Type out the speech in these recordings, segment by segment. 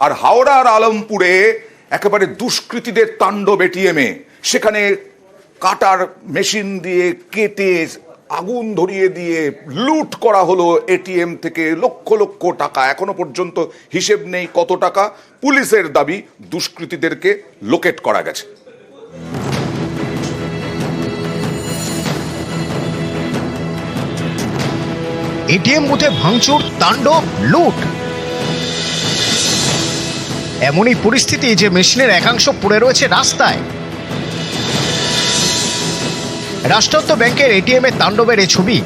আর হাওড়ার আলমপুরে একেবারে দুষ্কৃতীদের তাণ্ডব এটিএমে সেখানে কাটার মেশিন দিয়ে কেটে আগুন ধরিয়ে দিয়ে লুট করা হলো এটিএম থেকে লক্ষ লক্ষ টাকা। এখনও পর্যন্ত হিসেব নেই কত টাকা। পুলিশের দাবি, দুষ্কৃতীদেরকে লোকেট করা গেছে। এটিএম বুথে ভাঙচুর, তাণ্ডব, লুট। এমনই পরিস্থিতি যে মেশিনের একাংশ পড়ে রয়েছে রাস্তায়। রাষ্ট্রায়ত্ত ব্যাংকের এটিএম এ তাণ্ডবের এই ছবি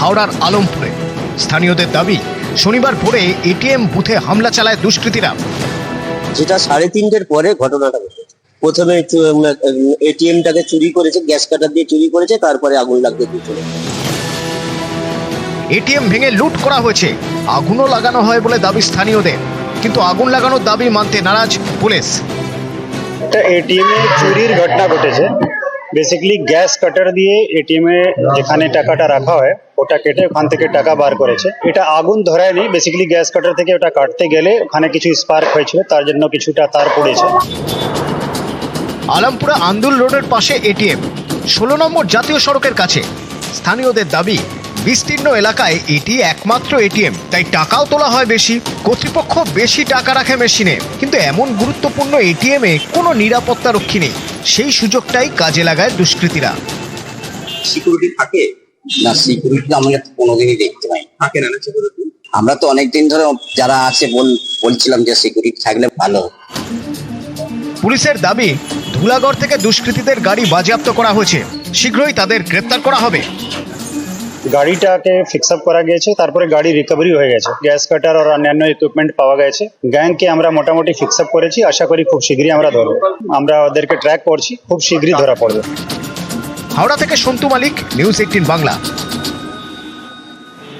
হাওড়ার আলমপুরে। স্থানীয়দের দাবি শনিবার ভোরে এটিএম বুথে হামলা চালায় দুষ্কৃতীরা। যেটা সাড়ে তিনটের পরে ঘটনাটা প্রথমে এটিএমটাকে চুরি করেছে গ্যাস কাটার দিয়ে চুরি করেছে তারপরে আগুন লাগতে দিয়ে চলে এটিএম ভেঙে লুট করা হয়েছে। আগুনও লাগানো হয় বলে দাবি স্থানীয়দের। কিন্তু আগুন লাগানোর দাবি মানতে নারাজ পুলিশ। একটা এটিএম এ চুরির ঘটনা ঘটেছে। বেসিক্যালি গ্যাস কাটার দিয়ে এটিএম এ যেখানে টাকাটা রাখা হয় ওটা কেটে ওখান থেকে টাকা বার করেছে। এটা আগুন ধরায়নি। বেসিক্যালি গ্যাস কাটার থেকে ওটা কাটতে গেলে ওখানে কিছু স্পার্ক হয়েছিল তার জন্য কিছুটা তার পড়েছে। আলমপুরা আন্দুল রোডের পাশে এটিএম। ষোলো নম্বর জাতীয় সড়কের কাছে। স্থানীয়দের দাবি বিস্তীর্ণ এলাকায় এটি একমাত্র এটিএম তাই টাকাও তোলা হয় বেশি। কর্তৃপক্ষ বেশি টাকা রাখে মেশিনে কিন্তু এমন গুরুত্বপূর্ণ এটিএম এ কোনো নিরাপত্তা রক্ষী নেই। সেই সুযোগটাই কাজে লাগায় দুষ্কৃতীরা। সিকিউরিটি থাকে? না সিকিউরিটি আমরা কোনোদিনই দেখতে পাই থাকে না সিকিউরিটি আমরা তো অনেকদিন ধরে যারা আছে বল- বলছিলাম যে সিকিউরিটি থাকলে ভালো। পুলিশের দাবি ধুলাগড় থেকে দুষ্কৃতীদের গাড়ি বাজেয়াপ্ত করা হয়েছে। শীঘ্রই তাদের গ্রেপ্তার করা হবে। গাড়িটাকে ফিক্স আপ করা গিয়েছে, তারপরে গাড়ি রিকভারি হয়ে গেছে। গ্যাস কাটার আর অন্যান্য ইকুইপমেন্ট পাওয়া গেছে। গ্যাংকে আমরা মোটামুটি ফিক্স আপ করেছি, আশা করি খুব শীঘ্রই আমরা ধরবো। আমরা ওদেরকে ট্র্যাক করছি, খুব শীঘ্রই ধরা পড়বে। হাওড়া থেকে সন্তু মালিক নিউজ এইটিন বাংলা।